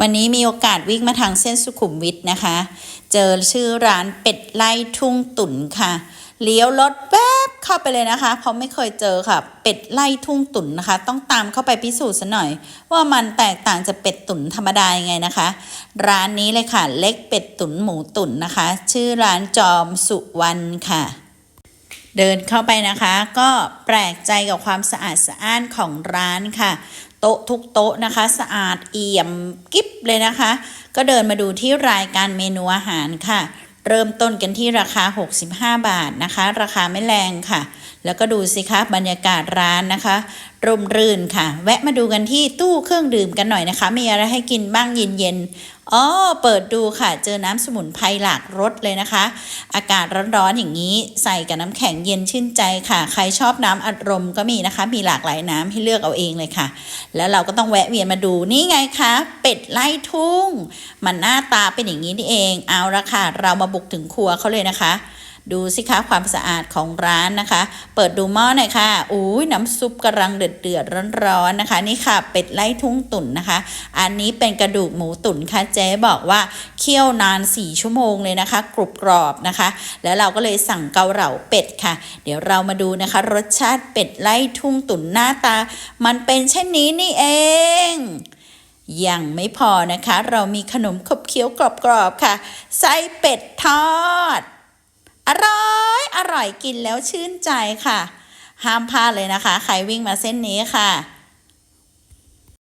วันนี้มีโอกาสวิ่งมาทางเส้นสุขุมวิทนะคะ เจอชื่อร้านเป็ดไล่ทุ่งตุ๋นค่ะ เลี้ยวรถแป๊บเข้าไปเลยนะคะ เพราะไม่เคยเจอค่ะ เป็ดไล่ทุ่งตุ๋นนะคะ ต้องตามเข้าไปพิสูจน์ซะหน่อย ว่ามันแตกต่างจากเป็ดตุ๋นธรรมดายังไงนะคะ ร้านนี้เลยค่ะ เล็กเป็ดตุ๋นหมูตุ๋นนะคะ ชื่อร้านจอมสุวรรณค่ะเดินเข้าไปนะคะก็แปลกใจกับความสะอาดสะอ้านของร้านค่ะโต๊ะทุกโต๊ะนะคะ สะอาดเอี่ยมกิ๊บเลยนะคะ ก็เดินมาดูที่รายการเมนูอาหารค่ะ เริ่มต้นกันที่ราคา 65 บาทนะคะ ราคาไม่แรงค่ะ แล้วก็ดูสิคะบรรยากาศร้านนะคะ ร่มรื่นค่ะ แวะมาดูกันที่ตู้เครื่องดื่มกันหน่อยนะคะ มีอะไรให้กินบ้างเย็นๆอ๋อเปิดดูค่ะ เจอน้ำสมุนไพรหลากรสเลยนะคะ อากาศร้อนๆอย่างนี้ใส่กับน้ำแข็งเย็นชื่นใจค่ะ ใครชอบน้ำอัดลมก็มีนะคะ มีหลากหลายน้ำให้เลือกเอาเองเลยค่ะ แล้วเราก็ต้องแวะเวียนมาดูนี่ไงคะเป็ดไล่ทุ่ง มันหน้าตาเป็นอย่างนี้นี่เอง เอาละค่ะ เรามาบุกถึงครัวเขาเลยนะคะ ดูสิคะความสะอาดของร้านนะคะ เปิดดูหม้อหน่อยค่ะอุ้ยน้ำซุปกำลังเดือดเดือดๆร้อนๆนะคะ นี่ค่ะเป็ดไล่ทุ่งตุ๋นนะคะ อันนี้เป็นกระดูกหมูตุ๋นค่ะเจ๊บอกว่าเคี่ยวนาน 4 ชั่วโมงเลยนะคะ กรุบกรอบนะคะ แล้วเราก็เลยสั่งเกาเหลาเป็ดค่ะ เดี๋ยวเรามาดูนะคะ รสชาติเป็ดไล่ทุ่งตุ๋นหน้าตา มันเป็นเช่นนี้นี่เองยังไม่พอนะคะ เรามีขนมขบเคี้ยวกรอบๆค่ะ ไส้เป็ดทอด อร่อยอร่อยกินแล้วชื่นใจค่ะ ห้ามพลาดเลยนะคะ ใครวิ่งมาเส้นนี้ค่ะ